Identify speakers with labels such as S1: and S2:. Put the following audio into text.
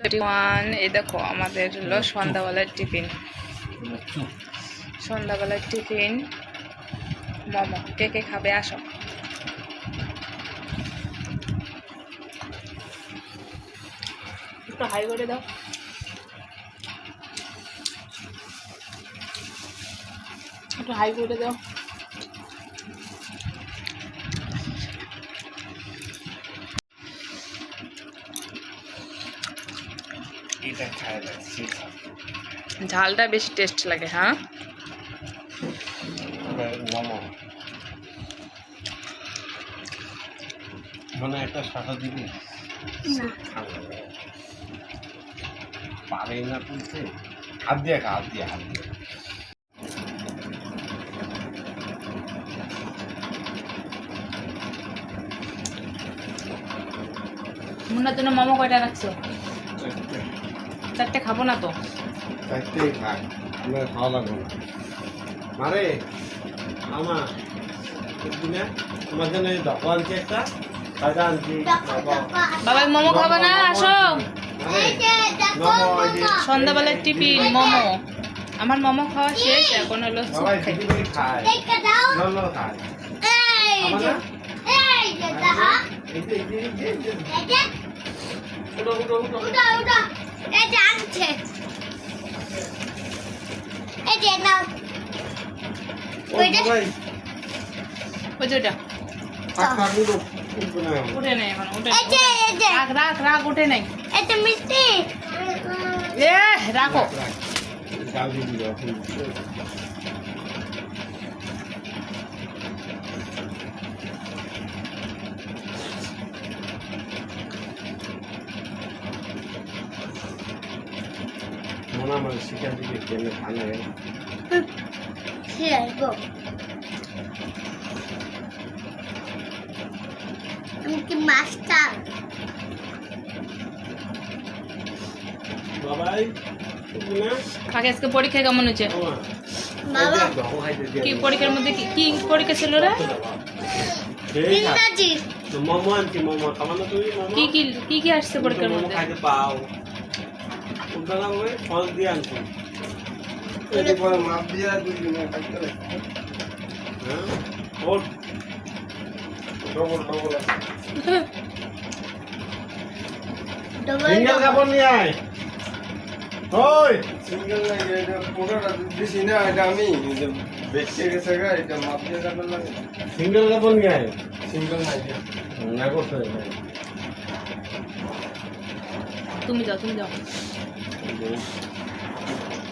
S1: One এই দেখো আমাদের হলো সন্ধ্যাবেলার টিফিন। সন্ধ্যাবেলার টিফিন মোমো। কে কে খাবে আসো। একটু হাই করে দাও। একটু হাই করে দাও।
S2: এটা খায়
S1: ঝালটা বেশি টেস্ট লাগে হ্যাঁ?
S2: মোমো। মানে একটা শাখা দিবি পারে না তুলতে। হাত দিয়ে খা হাত দিয়ে হাত দিয়ে।
S1: মুন্নার জন্য মোমো কয়টা রাখছো? চারটে খাব না তো।
S2: চারটেই খায় আমরা খাওয়া লাগবে না মারে আমা না তোমার জন্য ডবা আনছি একটা কাজা আনছি
S1: বাবা। মোমো খাব না? আসো। সন্ধ্যাবেলার টিফিন মোমো। আমার মোমো খাওয়া শেষ এখন হলো খাই।
S2: એ
S1: જામ છે એ જેના ઓઈડા ઓજોટા પાક પાક ઉડો
S3: ઉડે
S1: નહીં ઉડે
S2: એ જે એ જે રાખ રાખ રાખ ઉડે નહીં એ તો મિસ્ટી એ
S3: રાખો સાવજી আমি কি মাস্টার?
S1: আজকে পরীক্ষা কেমন হচ্ছে কি পরীক্ষার মধ্যে কি কি পরীক্ষা ছিল রে? কি কি কি কি আসছে পরীক্ষার মধ্যে?
S2: না করে ফল দিয়ে আনছি। এটি পরে মাপ দিয়ে। হ্যাঁ? ওর ডবল ডবল সিঙ্গেল কাপড় নিয়ে আয়। ওই!
S4: সিঙ্গেল না এটা পুরোটা দিছি না এটা আমি। এটা গেছে গা এটা মাপ দিয়ে যাবে না।
S2: সিঙ্গেল কাপড় নিয়ে আয়।
S4: সিঙ্গেল না
S2: না করতে
S1: তুমি যাও তুমি যাও। Thank you.